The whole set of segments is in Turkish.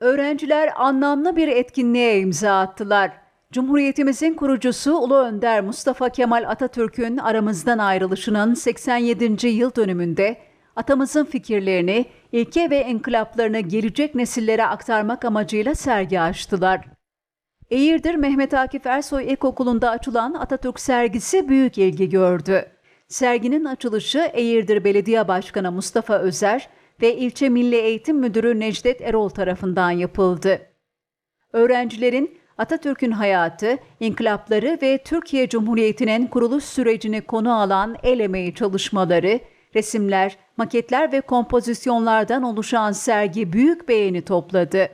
Öğrenciler anlamlı bir etkinliğe imza attılar. Cumhuriyetimizin kurucusu Ulu Önder Mustafa Kemal Atatürk'ün aramızdan ayrılışının 87. yıl dönümünde atamızın fikirlerini, ilke ve inkılaplarını gelecek nesillere aktarmak amacıyla sergi açtılar. Eğirdir Mehmet Akif Ersoy İlkokulu'nda açılan Atatürk sergisi büyük ilgi gördü. Serginin açılışı Eğirdir Belediye Başkanı Mustafa Özer ve İlçe Milli Eğitim Müdürü Necdet Erol tarafından yapıldı. Öğrencilerin Atatürk'ün hayatı, inkılapları ve Türkiye Cumhuriyeti'nin kuruluş sürecini konu alan el emeği çalışmaları, resimler, maketler ve kompozisyonlardan oluşan sergi büyük beğeni topladı.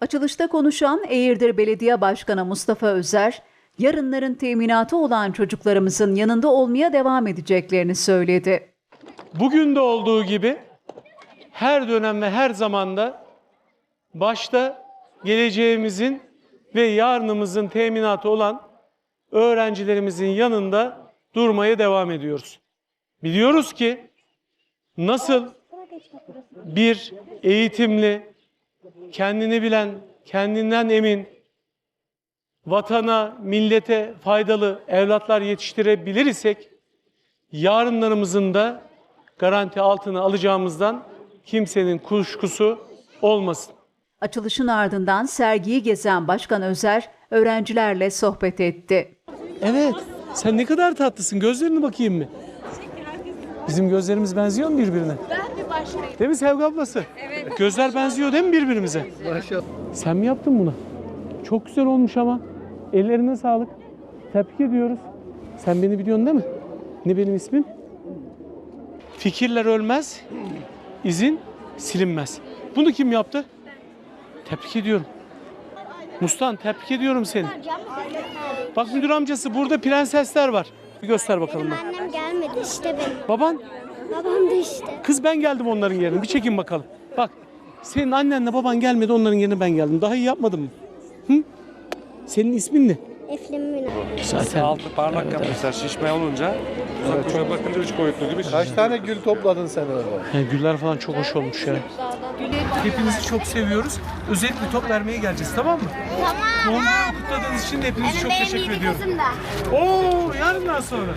Açılışta konuşan Eğirdir Belediye Başkanı Mustafa Özer, yarınların teminatı olan çocuklarımızın yanında olmaya devam edeceklerini söyledi. Bugün de olduğu gibi her dönem ve her zamanda başta geleceğimizin ve yarınımızın teminatı olan öğrencilerimizin yanında durmaya devam ediyoruz. Biliyoruz ki nasıl bir eğitimli, kendini bilen, kendinden emin, vatana, millete faydalı evlatlar yetiştirebilir isek yarınlarımızın da garanti altına alacağımızdan kimsenin kuşkusu olmasın. Açılışın ardından sergiyi gezen Başkan Özer öğrencilerle sohbet etti. Evet, sen ne kadar tatlısın. Gözlerine bakayım mı? Bizim gözlerimiz benziyor mu birbirine? Ben bir başkayım. Değil mi Sevgi ablası? Evet. Gözler benziyor değil mi birbirimize? Maşallah. Sen mi yaptın bunu? Çok güzel olmuş ama. Ellerine sağlık. Tebrik ediyoruz. Sen beni biliyorsun değil mi? Ne benim ismim? Fikirler ölmez, izin silinmez. Bunu kim yaptı? Tebrik ediyorum. Mustan tebrik ediyorum seni. Bak müdür amcası burada prensesler var. Bir göster bakalım. bak. Annem gelmedi işte benim. Baban, Babam da işte. kız ben geldim onların yerine. Bir çekin bakalım. Bak senin annenle baban gelmedi onların yerine ben geldim. Daha iyi yapmadın mı? Hı? Senin ismin ne? Eflim Münir. Zaten. Altı parmak yapmışlar şişme olunca. Uzak uca bakınca üç boyutlu gibi Kaç tane gül topladın sen orada? Yani güller falan çok hoş olmuş ya. Hepinizi çok seviyoruz. Özellikle top vermeye geleceğiz tamam mı? Tamam. Doğum günü kutladığınız için de hepinize çok teşekkür ediyorum. kızım da. Oo yarından sonra.